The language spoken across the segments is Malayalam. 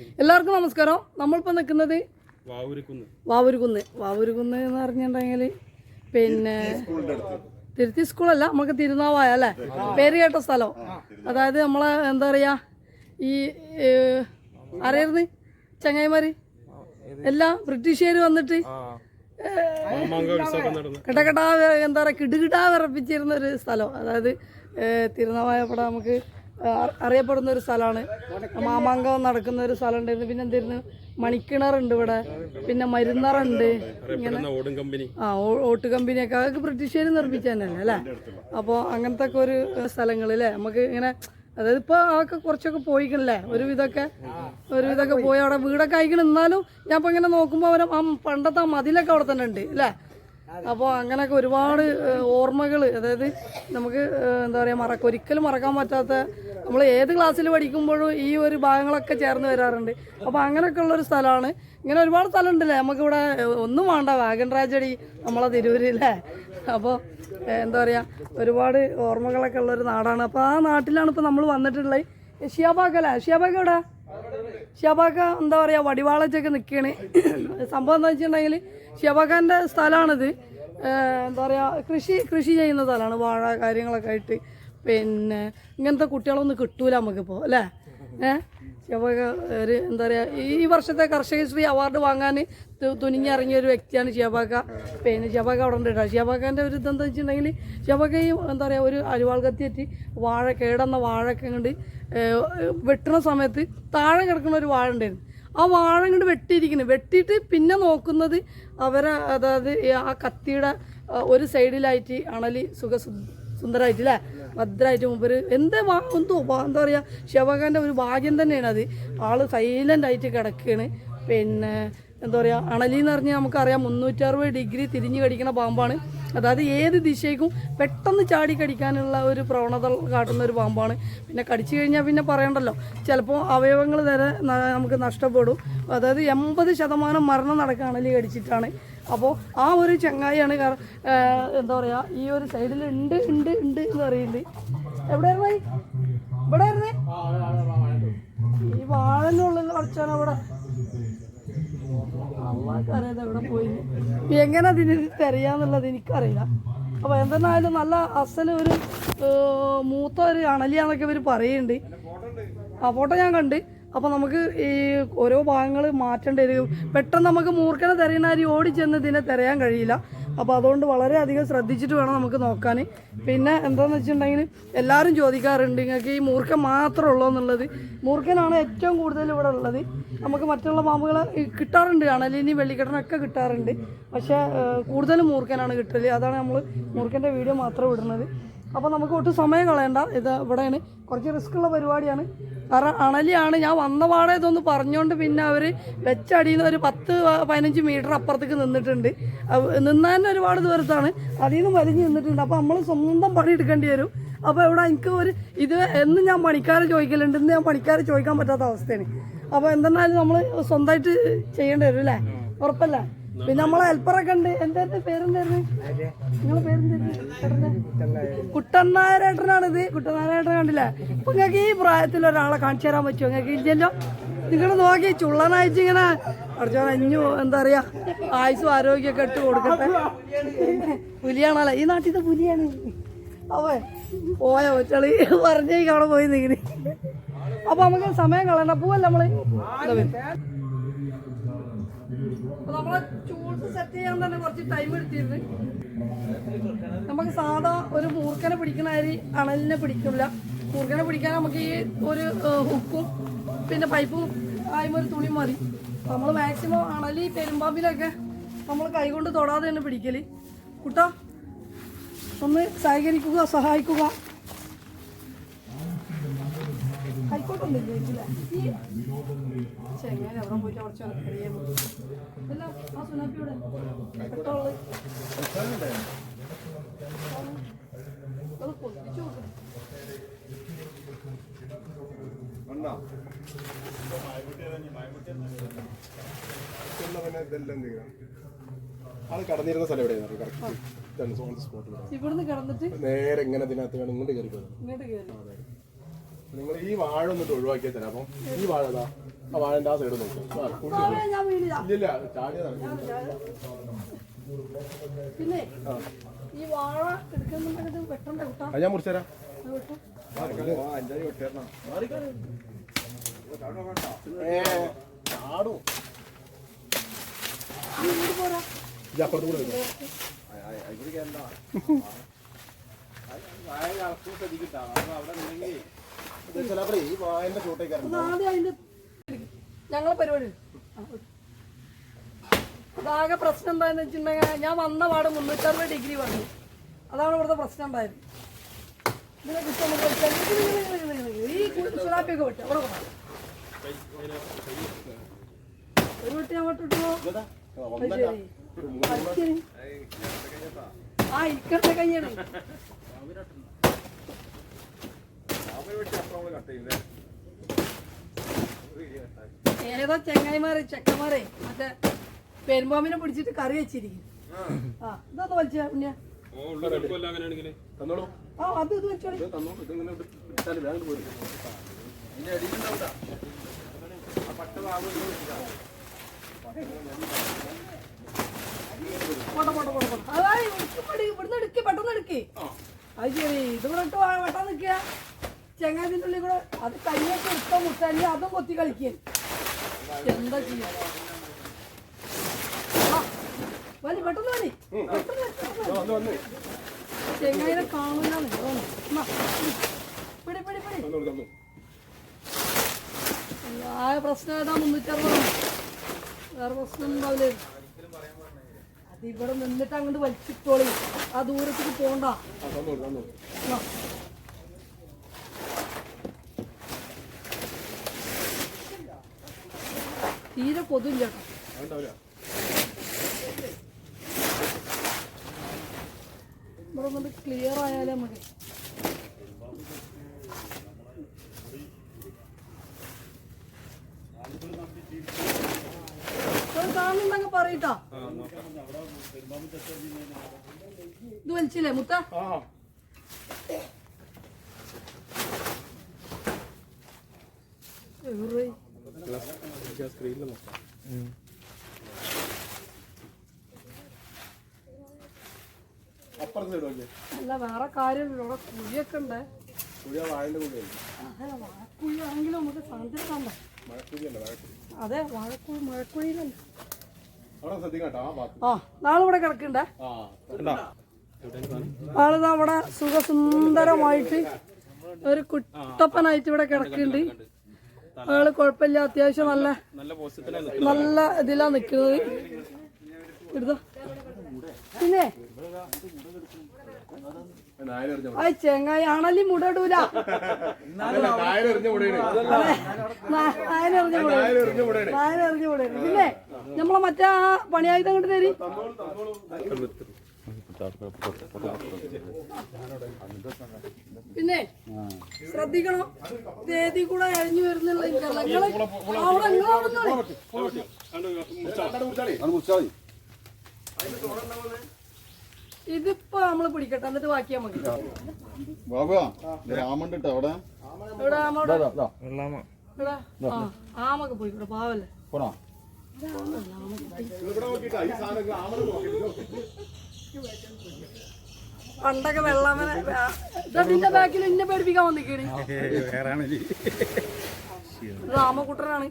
എല്ലാവർക്കും നമസ്കാരം. നമ്മളിപ്പോൾ നിൽക്കുന്നത് വാവൂരിക്കുന്ന്. വാവൂരുകുന്ന് വാവൂരുകുന്ന് എന്ന് പറഞ്ഞിട്ടുണ്ടെങ്കിൽ പിന്നെ തിരുത്തി സ്കൂളല്ല നമുക്ക് തിരുനാവായ അല്ലേ? പേര് കേട്ട സ്ഥലം. അതായത് നമ്മളെ എന്താ പറയുക ഈ അറിയരുന്ന് ചങ്ങായിമാർ എല്ലാം ബ്രിട്ടീഷുകാർ വന്നിട്ട് കെട്ടക്കെട്ടാ എന്താ പറയുക കിടുകിടാ വിറപ്പിച്ചിരുന്ന ഒരു സ്ഥലം. അതായത് തിരുനാവായ തിരുനാവായപ്പട നമുക്ക് അറിയപ്പെടുന്ന ഒരു സ്ഥലമാണ്. മാമാങ്കം നടക്കുന്ന ഒരു സ്ഥലം ഉണ്ടായിരുന്നു പിന്നെ എന്തായിരുന്നു മണിക്കിണറുണ്ട് ഇവിടെ. പിന്നെ മരുന്നറുണ്ട്. ഇങ്ങനെ ആ ഓട്ട് കമ്പനിയൊക്കെ. അതൊക്കെ ബ്രിട്ടീഷുകാർ നിർമ്മിച്ച തന്നെയല്ലേ അല്ലേ? അപ്പോൾ അങ്ങനത്തെ ഒക്കെ ഒരു സ്ഥലങ്ങൾ അല്ലേ? നമുക്ക് ഇങ്ങനെ അതായത് ഇപ്പോൾ അതൊക്കെ കുറച്ചൊക്കെ പോയിക്കണല്ലേ? ഒരു വിധമൊക്കെ ഒരു വിധമൊക്കെ പോയി. അവിടെ വീടൊക്കെ അയക്കണം എന്നാലും ഞാൻ ഇപ്പോൾ ഇങ്ങനെ നോക്കുമ്പോൾ അവർ ആ പണ്ടത്തെ ആ മതിലൊക്കെ അവിടെ തന്നെ ഉണ്ട് അല്ലേ? അപ്പോൾ അങ്ങനെയൊക്കെ ഒരുപാട് ഓർമ്മകൾ അതായത് നമുക്ക് എന്താ പറയുക മറക്ക ഒരിക്കലും മറക്കാൻ പറ്റാത്ത നമ്മൾ ഏത് ക്ലാസ്സിൽ പഠിക്കുമ്പോഴും ഈ ഒരു ഭാഗങ്ങളൊക്കെ ചേർന്ന് വരാറുണ്ട്. അപ്പോൾ അങ്ങനെയൊക്കെ ഉള്ളൊരു സ്ഥലമാണ്. ഇങ്ങനെ ഒരുപാട് സ്ഥലമുണ്ടല്ലേ? നമുക്കിവിടെ ഒന്നും വേണ്ട. വാഗൻ ട്രാജഡി നമ്മളെ തിരൂരില്ലേ അപ്പോൾ എന്താ പറയുക ഒരുപാട് ഓർമ്മകളൊക്കെ ഉള്ളൊരു നാടാണ്. അപ്പോൾ ആ നാട്ടിലാണ് ഇപ്പോൾ നമ്മൾ വന്നിട്ടുള്ളത്. ഷിയാബാക്ക അല്ലേ? ഷിയാബാക്ക എവിടെ? ഷിയാബാക്ക എന്താ പറയുക വടിവാളച്ചൊക്കെ നിൽക്കുകയാണ് സംഭവം എന്താ വെച്ചിട്ടുണ്ടെങ്കിൽ ഷിയാബാക്കാന്റെ സ്ഥലമാണിത്. എന്താ പറയുക കൃഷി കൃഷി ചെയ്യുന്ന സ്ഥലമാണ്. വാഴ കാര്യങ്ങളൊക്കെ ആയിട്ട് പിന്നെ ഇങ്ങനത്തെ കുട്ടികളൊന്നും കിട്ടൂല നമുക്കിപ്പോൾ അല്ലേ? ഏഹ് ഒരു എന്താ പറയുക ഈ വർഷത്തെ കർഷകശ്രീ അവാർഡ് വാങ്ങാൻ തുനിഞ്ഞിറങ്ങിയ ഒരു വ്യക്തിയാണ് ഷിയാബാക്ക. പിന്നെ ഷിയാബാക്ക അവിടെ ഉണ്ട് കേട്ടോ. ഷിയാബാക്കാന്റെ ഒരു ഇതെന്താ വെച്ചിട്ടുണ്ടെങ്കിൽ ഷിയാബാക്ക ഈ എന്താ പറയുക ഒരു അരിവാൾ കത്തിയേറ്റ് വാഴ കേടന്ന വാഴയൊക്കെ കൊണ്ട് വെട്ടുന്ന സമയത്ത് താഴെ കിടക്കുന്ന ഒരു വാഴ ഉണ്ടായിരുന്നു. ആ വാഴ ഇങ്ങോട്ട് വെട്ടിയിരിക്കുന്നു. വെട്ടിയിട്ട് പിന്നെ നോക്കുന്നത് അവരെ അതായത് ആ കത്തിയുടെ ഒരു സൈഡിലായിട്ട് അണലി സുഖ സുന്ദരമായിട്ട് അല്ലേ ഭദ്രമായിട്ട് മുമ്പ് എന്താ വാ- എന്തോ എന്താ പറയുക ശിവകാന്റെ ഒരു ഭാഗ്യം തന്നെയാണ് അത്. ആൾ സൈലന്റ് ആയിട്ട് കിടക്കുകയാണ് പിന്നെ എന്താ പറയുക അണലി എന്ന് പറഞ്ഞാൽ നമുക്കറിയാം മുന്നൂറ്ററുപത് ഡിഗ്രി തിരിഞ്ഞു കടിക്കുന്ന പാമ്പാണ്. അതായത് ഏത് ദിശയ്ക്കും പെട്ടെന്ന് ചാടി കടിക്കാനുള്ള ഒരു പ്രവണത കാട്ടുന്ന ഒരു പാമ്പാണ്. പിന്നെ കടിച്ചു കഴിഞ്ഞാൽ പിന്നെ പറയണ്ടല്ലോ ചിലപ്പോൾ അവയവങ്ങൾ വരെ നമുക്ക് നഷ്ടപ്പെടും. അതായത് എൺപത് ശതമാനം മരണം നടക്കുക അണലി കടിച്ചിട്ടാണ്. അപ്പോൾ ആ ഒരു ചങ്ങായിയാണ് എന്താ പറയുക ഈ ഒരു സൈഡിൽ ഉണ്ട് ഉണ്ട് ഉണ്ട് എന്ന് പറയുന്നത്. എവിടെയായിരുന്നു ഇവിടെ ആയിരുന്നേ ഈ വാഴന്നുള്ളിൽ കുറച്ചാണ് അവിടെ പോയി? എങ്ങനെ അതിന് തിരയാന്നുള്ളത് എനിക്കറിയില്ല. അപ്പോൾ എന്തെന്നായാലും നല്ല അസൽ ഒരു മൂത്ത ഒരു അണലിയാന്നൊക്കെ ഇവർ പറയുന്നുണ്ട് ആ ഫോട്ടോ ഞാൻ കണ്ട്. അപ്പോൾ നമുക്ക് ഈ ഓരോ ഭാഗങ്ങൾ മാറ്റേണ്ടി വരും. പെട്ടെന്ന് നമുക്ക് മൂർഖനെ അരി ഓടി ചെന്ന് ഇതിനെ തിരയാൻ കഴിയില്ല. അപ്പോൾ അതുകൊണ്ട് വളരെയധികം ശ്രദ്ധിച്ചിട്ട് വേണം നമുക്ക് നോക്കാൻ പിന്നെ എന്താണെന്ന് വെച്ചിട്ടുണ്ടെങ്കിൽ എല്ലാവരും ചോദിക്കാറുണ്ട് നിങ്ങൾക്ക് ഈ മൂർഖൻ മാത്രമേ ഉള്ളൂ എന്നുള്ളത്. മൂർഖനാണ് ഏറ്റവും കൂടുതൽ ഇവിടെ ഉള്ളത്. നമുക്ക് മറ്റുള്ള പാമ്പുകൾ കിട്ടാറുണ്ട് അണലിനി വെള്ളിക്കെട്ടനൊക്കെ കിട്ടാറുണ്ട്. പക്ഷേ കൂടുതലും മൂർഖനാണ് കിട്ടൽ. അതാണ് നമ്മൾ മൂർഖന്റെ വീഡിയോ മാത്രം ഇടുന്നത്. അപ്പോൾ നമുക്ക് ഒട്ടും സമയം കളയണ്ട. ഇത് ഇവിടെയാണ്. കുറച്ച് റിസ്ക് ഉള്ള പരിപാടിയാണ്. കാരണം അണലിയാണ്. ഞാൻ വന്ന പാടെ ഇതൊന്ന് പറഞ്ഞുകൊണ്ട് പിന്നെ അവർ വെച്ചടിയുന്ന ഒരു പത്ത് പതിനഞ്ച് മീറ്റർ അപ്പുറത്തേക്ക് നിന്നിട്ടുണ്ട്. നിന്നാൻ ഒരുപാട് ദൂരത്താണ്. അതിൽ നിന്ന് വലിഞ്ഞ് നിന്നിട്ടുണ്ട്. അപ്പോൾ നമ്മൾ സ്വന്തം പണി എടുക്കേണ്ടി വരും. അപ്പോൾ ഇവിടെ എനിക്ക് ഒരു ഇത് എന്നും ഞാൻ പണിക്കാരെ ചോദിക്കലുണ്ട്. ഇന്ന് ഞാൻ പണിക്കാരെ ചോദിക്കാൻ പറ്റാത്ത അവസ്ഥയാണ്. അപ്പോൾ എന്തെന്നാലും നമ്മൾ സ്വന്തമായിട്ട് ചെയ്യേണ്ടി വരും അല്ലേ? ഉറപ്പല്ലേ? പിന്നെ നമ്മളെ ഹെൽപ്പറൊക്കെ ഉണ്ട്. എന്തായിരുന്നു പേരെന്തായിരുന്നു? നിങ്ങളെ പേരെന്തായിരുന്നു? കുട്ടനായരേട്ടനാണ് ഇത് കുട്ടനായരേട്ടൻ കണ്ടില്ലേ? അപ്പൊ നിങ്ങൾക്ക് ഈ പ്രായത്തിൽ ഒരാളെ കാണിച്ചു തരാൻ പറ്റുമോ? നിങ്ങൾക്ക് ഇല്ലല്ലോ. നിങ്ങൾ നോക്കി ചുള്ളനായിട്ട് ഇങ്ങനെ കുറച്ചോ അഞ്ഞു എന്താ പറയാ ആയുസും ആരോഗ്യമൊക്കെ ഇട്ട് കൊടുക്കട്ടെ. പുലിയാണല്ലേ? ഈ നാട്ടിൽ പുലിയാണ്. അവേ പോയ ഒറ്റളി. പറഞ്ഞേക്ക് അവിടെ പോയി നീ അപ്പൊ നമുക്ക് സമയം കളയണ്ട. പോവല്ല നമ്മൾ? ഇതാ വരും. അപ്പൊ നമ്മളെ സെറ്റ് ചെയ്യാൻ തന്നെ കുറച്ച് ടൈം എടുത്തിരുന്നു. നമുക്ക് സാധാ ഒരു മൂർഖനെ പിടിക്കുന്ന അരി അണലിനെ പിടിക്കില്ല. മൂർഖനെ പിടിക്കാൻ നമുക്ക് ഈ ഒരു ഹുക്കും പിന്നെ പൈപ്പും ആയും ഒരു തുണി മതി. നമ്മൾ മാക്സിമം അണലി പെരുമ്പാമ്പിലൊക്കെ നമ്മൾ കൈകൊണ്ട് തൊടാതെ തന്നെ പിടിക്കൽ. കുട്ടാ ഒന്ന് സഹകരിക്കുക സഹായിക്കുക. ചെങ്ങനെ പോയിട്ട് കുറച്ച് അറിയാൻ അല്ല ആ സുനാപ്പിയുടെ പെട്ടോൾ അത് പൊട്ടിച്ചു കൊടുക്കണം ആൾ കടന്നിരുന്ന സ്ഥലം എവിടെയായിരുന്നു കറക്റ്റ് ഇവിടുന്ന് കിടന്നിട്ട് നേരെ ഇങ്ങനെ അതിനകത്ത് ഇങ്ങോട്ട് കയറി പോയത് ഇങ്ങോട്ട് കയറി. നിങ്ങൾ ഈ വാഴ ഒന്നിട്ട് ഒഴിവാക്കിയാൽ തരാം അപ്പം ഈ വാഴ അതാ ആ വാഴന്റെ ആ സൈഡ് നോക്കും വീണില്ല ഇല്ലില്ല ചാടിയതാണ് പിന്നെ ഈ വാഴ എടുക്കുന്നുണ്ടെങ്കിൽ വെട്ടണ്ടേ കുട്ടാ ഞാൻ വെട്ടും ഏ, ചാടും ഇത് അപ്പുറത്ത് കൂടെ വരും. ഇത് ചിലപ്പോഴേ ഞങ്ങളെ പരിപാടി. അതാകെ പ്രശ്നം എന്താന്ന് വെച്ചിട്ടുണ്ടെങ്കിൽ ഞാൻ വന്ന പാട് മുന്നൂറ്ററുപത് ഡിഗ്രി വന്നു അതാണ് ഇവിടുത്തെ പ്രശ്നം ഉണ്ടായത് ഇതിനെ ഈ സുറാപ്പിയൊക്കെ വിട്ട്. അവിടെ കൊണ്ടാ. ഒരു വെട്ടി ഞാൻ വിട്ടിട്ടോ അത് ശരി. അത് ആ ഇക്കട്ടെ കയ്യാണ് ഏതോ ചെങ്ങായിമാരെ ചെക്കന്മാരെ മറ്റേ പെരുമ്പാമ്പിനെ പിടിച്ചിട്ട് കറി വെച്ചിരിക്കും ആ ഇതൊന്ന് വലിച്ച ഉണ്ണിയ. ആ അത് ഇത് വെച്ചോളി പോട്ടെ പോട്ടെ പോട്ടെ പോട്ടെ. ഇവിടുന്ന് എടുക്കി പെട്ടെന്ന് എടുക്കി. അത് ശരി ഇത് ഇവിടെ വെട്ടാൻ നിൽക്കുക. ചെങ്ങാതിന്റെ ഉള്ളിൽ കൂടെ അത് കയ്യൊക്കെ എടുത്ത മുട്ടല്ലേ അതും കൊത്തി കളിക്കുക എന്താ ചെയ്യാ? വലി പെട്ടെന്ന് വലി. പെട്ടെന്ന് ചെങ്ങായിനെ കാണുന്ന പിടി പിടി പിടി തന്നോളൂ തന്നു ആ പ്രശ്നം ഏതാ? മുന്നൂറ്ററുപതാണ് വേറെ പ്രശ്നം ഉണ്ടാവില്ലേ അത് ഇവിടെ നിന്നിട്ട് അങ്ങോട്ട് വലിച്ചിട്ടോളി. ആ ദൂരത്തേക്ക് പോണ്ട ആ തന്നോളൂ തന്നോളൂ ആ. തീരെ കൊതും ചേട്ടാ ഇവിടെ വന്നിട്ട് ക്ലിയർ ആയാലേ മതി. കാണുന്നുണ്ടെങ്കിൽ പറയട്ടാ. ഇത് വലിച്ചില്ലേ മുത്ത? എവിടെ സ്ക്രീനിൽ നോക്കാം. അല്ല വേറെ കാര്യം ഇവിടെ കുഴിയൊക്കെ ഉണ്ട്. അതെ നമുക്ക് മഴക്കുഴി അതെ വാഴക്കുഴി മഴക്കുഴിയിലല്ല. അവിടെ ആ നാളെ ഇവിടെ കിടക്കണ്ടേ. ആ ആൾ നമ്മുടെ സുഖസുന്ദരമായിട്ട് ഒരു കുട്ടപ്പനായിട്ട് ഇവിടെ കിടക്കുന്നുണ്ട് ആൾ കുഴപ്പമില്ല അത്യാവശ്യം നല്ല നല്ല ഇതിലാ നിക്കുന്നത്. എടുത്തോ. പിന്നെ? ആ ചെങ്ങായി ആണല്ലേ മുടൂല നായനെറിഞ്ഞ മുടയാണ് നായനെറിഞ്ഞ മുട പിന്നെ നമ്മളെ മറ്റേ ആ പണിയായുധം കണ്ടു തരി പിന്നെ ശ്രദ്ധിക്കണം. വേദി കൂടെ അഴിഞ്ഞു വരുന്നുള്ള. ഇതിപ്പോ നമ്മൾ പിടിക്കട്ടെ. എന്നിട്ട് ബാക്കിയാ മതി ബാബുവാ രാമുണ്ട് കേട്ടോ അവിടെ? ആമൊക്കെ പോയി ഇവിടെ പാവല്ലേ പോണോ നോക്കിട്ടാ പണ്ടൊക്കെ വെള്ളമനെ ഇതാ നിന്റെ ബാക്കിൽ ഇന്നെ പേടിപ്പിക്കാൻ വന്നിക്കണി രാമകുട്ടനാണ്.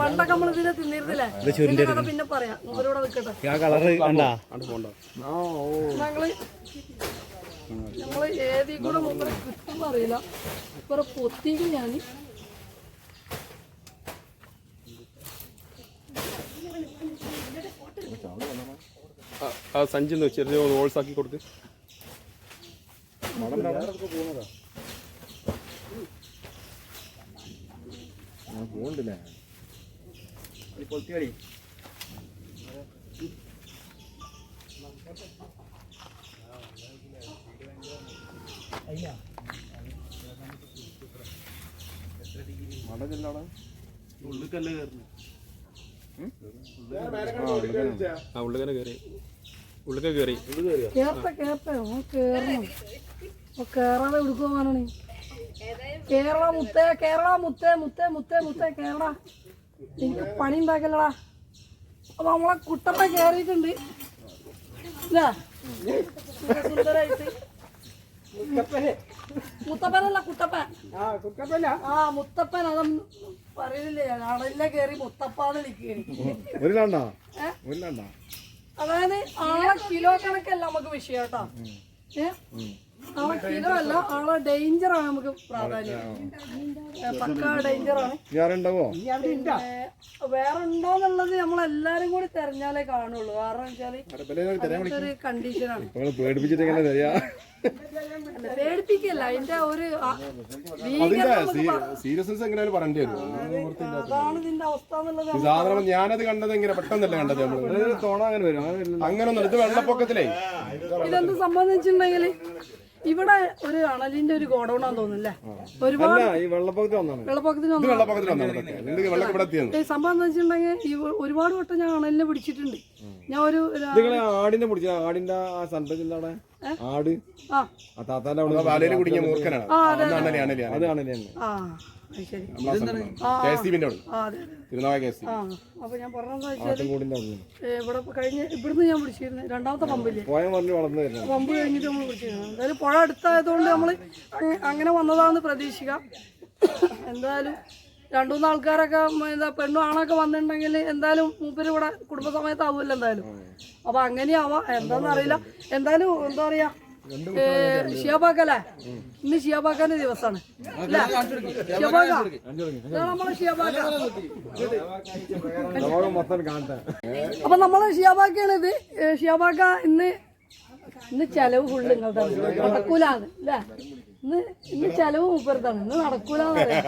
പണ്ടൊക്കെ നമ്മൾ ഇതിനെ തിന്നിരുന്നില്ലേ? ഇതിന്റെ കഥ പിന്നെ പറയാം. കളറ് കണ്ടാ? ഞങ്ങൾ ഞങ്ങൾ ഏതി കൂടെ മുമ്പേ കിട്ടുമെന്ന് അറിയില്ല. ഇപ്പൊ പൊത്തിക്ക് ഞാൻ ആ സഞ്ചി ഒന്ന് ചെറിയ ഹോൾസ് ആക്കി കൊടുക്ക്. പോണ്ടില്ലേ ആ ഉള്ളിക്കനെ കയറി. ഉള്ളിക്ക കയറി. കേറട്ടെ കേറട്ടെ ഓൻ കേറണം. ഓ കേറാതെ എടുക്കുവാനാണ് കേരള മുത്തേ കേരള മുത്തേ മുത്തേ മുത്തേ മുത്തേ കേരള എനിക്ക് പണി ഉണ്ടാക്കല്ലടാ അപ്പൊ നമ്മളെ കുട്ടപ്പ കേറിയിട്ടുണ്ട്. ഇല്ലേ? സുന്ദരായിട്ട്. മുത്തപ്പനല്ല കുട്ടപ്പൻ. ആ മുത്തപ്പൻ അതൊന്നും പറയുന്നില്ലേ അടലിലെ കയറി മുത്തപ്പാന്ന് വിളിക്കുകയാണ്. അതായത് ആളെ കിലോ കണക്കല്ല നമുക്ക് വിഷയം കേട്ടോ? ആളെ കിലോ അല്ല ആളെ ഡേഞ്ചർ ആണ് നമുക്ക് പ്രാധാന്യം. പക്ക ഡേഞ്ചർ ആണ്. വേറെ ഉണ്ടോന്നുള്ളത് നമ്മളെല്ലാരും കൂടി തെരഞ്ഞാലേ കാണുള്ളൂ. കാരണം വെച്ചാൽ കണ്ടീഷനാണ് പേടിപ്പിച്ചിട്ട് പേടിപ്പിക്കല്ല അതിന്റെ ഒരു സീരിയസ്നെസ് എങ്ങനെയാലും പറയേണ്ടി വരും. സാധനം ഞാനത് കണ്ടത് ഇങ്ങനെ പെട്ടെന്നല്ല കണ്ടത് നമ്മൾ. തോണ അങ്ങനെ വരും. അങ്ങനെ ഒന്നും ഇത് വെള്ളപ്പൊക്കത്തിലേ. ഇതെന്ത് സംബന്ധിച്ചിട്ടുണ്ടെങ്കിൽ ഇവിടെ ഒരു അണലിന്റെ ഒരു ഗോഡൌണാന്ന് തോന്നുന്നല്ലേ? ഒരുപാട് വെള്ളപ്പൊക്കത്തിൽ വെള്ളപ്പൊക്കത്തിന് സംഭവം എന്ന് വെച്ചിട്ടുണ്ടെങ്കിൽ ഒരുപാട് വട്ടം ഞാൻ അണലിനെ പിടിച്ചിട്ടുണ്ട്. ഞാൻ ഒരു ആടിനെ പിടിച്ച ആടിന്റെ ആ അവിടെ? ആട്. ആ. ആ താത്താന്റെ അവിടെ വലയിൽ കുടുങ്ങിയ മൂർഖനാണ്. അത് ആ ശരി. കെ എസ് സി ബിന്റെ അവിടെ. ആ അതെ അതെ. തിരുനാവായ കെ എസ് സി ആ അപ്പൊ ഞാൻ പറഞ്ഞതെന്ന് വെച്ചാൽ ആട്ടുംകൂടിന്റെ അവിടെ ഇവിടെ ഇപ്പൊ കഴിഞ്ഞ് ഇവിടുന്ന് ഞാൻ പിടിച്ചിരുന്നു രണ്ടാമത്തെ പമ്പില്ലേ പോയ പറഞ്ഞ് വളർന്നു വരുന്നത് പമ്പ് കഴിഞ്ഞിട്ട് നമ്മൾ പിടിച്ചിരുന്നു എന്തായാലും പുഴ അടുത്തായതുകൊണ്ട് നമ്മൾ അങ്ങനെ വന്നതാന്ന് പ്രതീക്ഷിക്കാം. എന്തായാലും രണ്ടു മൂന്ന് ആൾക്കാരൊക്കെ എന്താ പെണ്ണും ആണൊക്കെ വന്നിട്ടുണ്ടെങ്കിൽ എന്തായാലും മൂപ്പര് ഇവിടെ കുടുംബസമയത്താവുമല്ലോ എന്തായാലും. അപ്പൊ അങ്ങനെയാവാം എന്താന്ന് അറിയില്ല. എന്തായാലും എന്താ പറയാ ഷിയാബാക്കല്ലേ? ഇന്ന് ഷിയാബാക്കാന്റെ ദിവസമാണ്. ഷിയാബാക്ക. നമ്മളെ ഷിയാബാക്ക. അപ്പൊ നമ്മളെ ഷിയാബാക്കാണ് ഇത്. ഷിയാബാക്ക ഇന്ന് ഇന്ന് ചെലവ് ഫുള്ള് നിങ്ങളുടെ നടക്കൂലാന്ന് അല്ലേ? ഇന്ന് ഇന്ന് ചെലവ് മൂപ്പരത്താണ് ഇന്ന് നടക്കൂലെന്ന് പറയാം.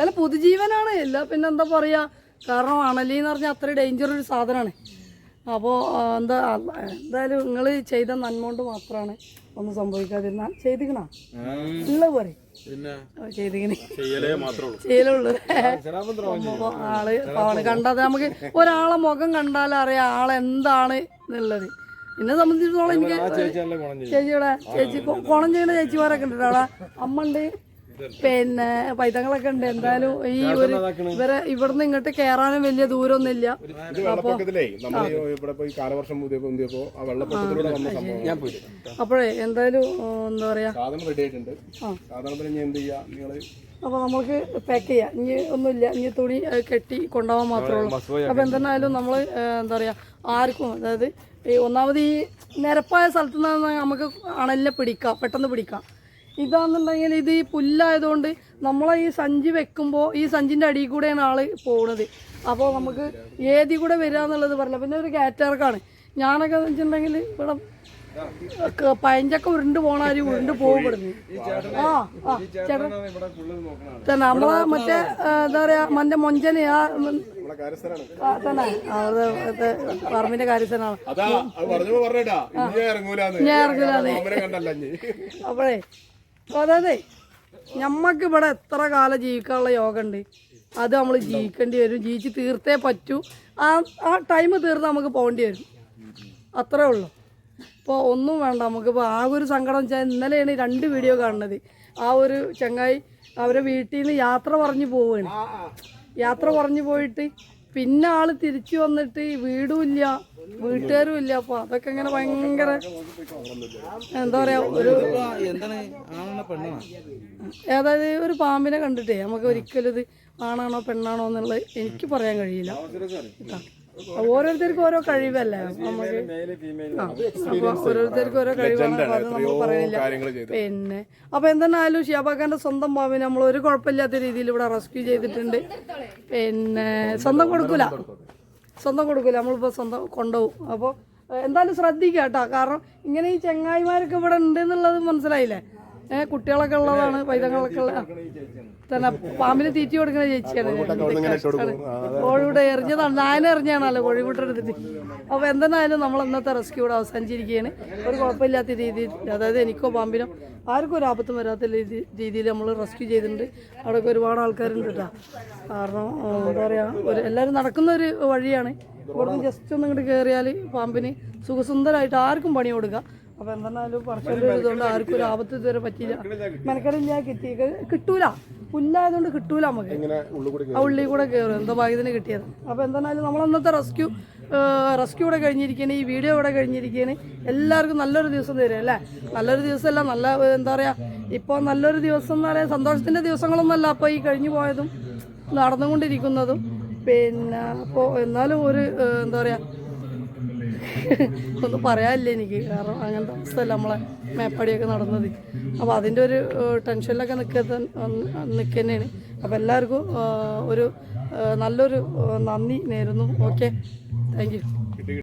അല്ല പുതുജീവനാണ്. എല്ലാ പിന്നെ എന്താ പറയാ? കാരണം അണലി എന്ന് പറഞ്ഞാൽ അത്ര ഡേഞ്ചർ ഒരു സാധനമാണ് അപ്പോൾ എന്താ എന്തായാലും നിങ്ങൾ ചെയ്ത നന്മ കൊണ്ട് മാത്രമാണ് ഒന്നും സംഭവിക്കാതിരുന്നാൽ ചെയ്തിക്കണ? ഉള്ള പോലെ ചെയ്തിക്കണേ ചെയ്യലേ മാത്രമേ ഉള്ളൂ. ചെയ്യലുള്ളൂ അപ്പൊ ആൾ പാവാണ് കണ്ടാൽ നമുക്ക് ഒരാളെ മുഖം കണ്ടാലറിയാം ആളെന്താണ് എന്നുള്ളത്. എന്നെ സംബന്ധിച്ചിടത്തോളം എനിക്ക് ചേച്ചിയുടെ ചേച്ചി കോണം ചെയ്യുന്ന ചേച്ചിമാരൊക്കെ ഉണ്ട്. അവിടെ അമ്മ ഉണ്ട് പിന്നെ പൈതങ്ങളൊക്കെ ഉണ്ട്. എന്തായാലും ഈ ഒരു ഇവരെ ഇവിടുന്ന് ഇങ്ങോട്ട് കയറാനും വലിയ ദൂരമൊന്നുമില്ല അപ്പോഴേ എന്തായാലും എന്താ പറയാ? സാധനം റെഡി ആയിട്ടുണ്ട്. സാധനത്തിന് എന്ത് ചെയ്യാ? നിങ്ങൾ അപ്പൊ നമുക്ക് പാക്ക് ചെയ്യാം. ഇനി ഒന്നുമില്ല. ഇനി തുണി കെട്ടി കൊണ്ടുപോകാൻ മാത്രമേ ഉള്ളൂ. അപ്പൊ എന്തെന്നായാലും നമ്മൾ എന്താ പറയാ ആർക്കും അതായത് ഈ ഒന്നാമത് ഈ നിരപ്പായ സ്ഥലത്ത് നിന്ന് നമുക്ക് അണലിനെ പിടിക്കാം. പെട്ടെന്ന് പിടിക്കാം. ഇതാണെന്നുണ്ടെങ്കിൽ ഇത് ഈ പുല്ലായതുകൊണ്ട് നമ്മളെ ഈ സഞ്ചി വെക്കുമ്പോൾ ഈ സഞ്ചിന്റെ അടിയിൽ കൂടെയാണ് ആൾ പോകുന്നത് അപ്പോൾ നമുക്ക് ഏതി കൂടെ വരിക എന്നുള്ളത് പറഞ്ഞില്ല. പിന്നെ ഒരു കാറ്റർക്കാണ് ഞാനൊക്കെ എന്ന് വെച്ചിട്ടുണ്ടെങ്കിൽ ഇവിടെ ക- പയഞ്ചക്ക ഉരുണ്ട് പോണാരി ഉരുണ്ട് പോകപ്പെടുന്നു ആ ആ ചേട്ടൻ. തന്നെ നമ്മളെ മറ്റേ എന്താ പറയാ മറ്റേ മൊഞ്ചന് ആ തന്നെ. പറമ്പിന്റെ കാര്യസ്ഥനാണ്. അതാ അത് ഞാൻ ഇറങ്ങൂലാന്ന്. അപ്പോഴേ അപ്പൊ അതായത് ഞമ്മക്ക് ഇവിടെ എത്ര കാലം ജീവിക്കാനുള്ള യോഗ ഉണ്ട് അത് നമ്മൾ ജീവിക്കേണ്ടി വരും. ജീവിച്ച് തീർത്തേ പറ്റൂ. ആ ആ ടൈം തീർന്ന് നമുക്ക് പോകേണ്ടി വരും. അത്രേ ഉള്ളൂ. ഇപ്പോൾ ഒന്നും വേണ്ട. നമുക്കിപ്പോൾ ആ ഒരു സങ്കടം വെച്ചാൽ ഇന്നലെയാണ് രണ്ട് വീഡിയോ കാണുന്നത്. ആ ഒരു ചങ്ങായി അവരെ വീട്ടിൽ നിന്ന് യാത്ര പറഞ്ഞു പോവുകയാണ് യാത്ര പറഞ്ഞു പോയിട്ട് പിന്നെ ആൾ തിരിച്ചു വന്നിട്ട് വീടും ഇല്ല വീട്ടുകാരും ഇല്ല. അപ്പൊ അതൊക്കെ ഇങ്ങനെ ഭയങ്കര എന്താ പറയാ ഒരു അതായത് ഒരു പാമ്പിനെ കണ്ടിട്ടേ. നമുക്ക് ഒരിക്കലും ഇത് ആണാണോ പെണ്ണാണോ എന്നുള്ളത് എനിക്ക് പറയാൻ കഴിയില്ല. ഓരോരുത്തർക്കും ഓരോ കഴിവല്ലേ? നമുക്ക് മെയിൽ ഫീമെയിൽ ആ, അപ്പൊ ഓരോരുത്തർക്കും ഓരോ കഴിവാണ്. അപ്പൊ അത് നമ്മൾ പറയുന്നില്ല. പിന്നെ അപ്പൊ എന്തെന്നായാലും ഷിയാബാക്കാന്റെ സ്വന്തം ഭാവി നമ്മൾ ഒരു കുഴപ്പമില്ലാത്ത രീതിയിൽ ഇവിടെ റെസ്ക്യൂ ചെയ്തിട്ടുണ്ട്. പിന്നെ സ്വന്തം കൊടുക്കൂല. സ്വന്തം കൊടുക്കൂല. നമ്മളിപ്പോ സ്വന്തം കൊണ്ടുപോകും. അപ്പോൾ എന്തായാലും ശ്രദ്ധിക്കുക കേട്ടോ കാരണം ഇങ്ങനെ ഈ ചെങ്ങായിമാരൊക്കെ ഇവിടെ ഉണ്ട് എന്നുള്ളത് മനസ്സിലായില്ലേ? കുട്ടികളൊക്കെ ഉള്ളതാണ് പൈതങ്ങളൊക്കെ ഉള്ള തന്നെ പാമ്പിന് തീറ്റി കൊടുക്കുന്ന ചേച്ചിയാണ്. കോഴിവിടെ എറിഞ്ഞതാണ് നായന എറിഞ്ഞാണല്ലോ കോഴിവിട്ടെടുത്തിട്ട് അപ്പോൾ എന്തെന്നായാലും നമ്മൾ ഇന്നത്തെ റെസ്ക്യൂ ഇവിടെ അവസാനിച്ചിരിക്കുകയാണ്. ഒരു കുഴപ്പമില്ലാത്ത രീതിയിൽ അതായത് എനിക്കോ പാമ്പിനോ ആർക്കും ഒരു ആപത്തും വരാത്ത രീതി രീതിയിൽ നമ്മൾ റെസ്ക്യൂ ചെയ്തിട്ടുണ്ട്. അവിടെയൊക്കെ ഒരുപാട് ആൾക്കാരുണ്ട് കേട്ടോ. കാരണം എന്താ പറയുക ഒരു എല്ലാവരും നടക്കുന്ന ഒരു വഴിയാണ്. ഇവിടുന്ന് ജസ്റ്റ് ഒന്ന് ഇങ്ങോട്ട് കയറിയാൽ പാമ്പിന് സുഖസുന്ദരമായിട്ട് ആർക്കും പണി കൊടുക്കാം. അപ്പോൾ എന്തെന്നാലും പറച്ചോണ്ട് ഇതുകൊണ്ട് ആർക്കും ഒരു ആപത്ത് ഇതുവരെ പറ്റിയില്ല. മെനക്കടില്ല കിട്ടി കിട്ടൂല. പുല്ലായതുകൊണ്ട് കിട്ടൂല നമുക്ക്. ആ ഉള്ളിൽ കൂടെ കയറും എന്താ ഭാഗ്യത്തിന് കിട്ടിയത്. അപ്പോൾ എന്തെന്നാലും നമ്മൾ അന്നത്തെ റെസ്ക്യൂ റെസ്ക്യൂ ഇവിടെ കഴിഞ്ഞിരിക്കുകയാണ് ഈ വീഡിയോ ഇവിടെ കഴിഞ്ഞിരിക്കുകയാണ് എല്ലാവർക്കും നല്ലൊരു ദിവസം തരും അല്ലേ? നല്ലൊരു ദിവസമല്ല നല്ല എന്താ പറയുക ഇപ്പോൾ നല്ലൊരു ദിവസം എന്ന് പറയാൻ സന്തോഷത്തിന്റെ ദിവസങ്ങളൊന്നുമല്ല. അപ്പോൾ ഈ കഴിഞ്ഞു പോയതും നടന്നുകൊണ്ടിരിക്കുന്നതും. പിന്നെ അപ്പോൾ എന്നാലും ഒരു എന്താ പറയുക ഒന്നും പറയാനില്ല എനിക്ക്? കാരണം അങ്ങനത്തെ അവസ്ഥയല്ല നമ്മളെ മേപ്പടിയൊക്കെ നടന്നത്. അപ്പോൾ അതിന്റെ ഒരു ടെൻഷനിലൊക്കെ ടെൻഷനിലൊക്കെ നിൽക്കുക നിൽക്കുന്നതാണ് അപ്പോൾ എല്ലാവർക്കും ഒരു നല്ലൊരു നന്ദി നേരുന്നു. ഓക്കെ. താങ്ക്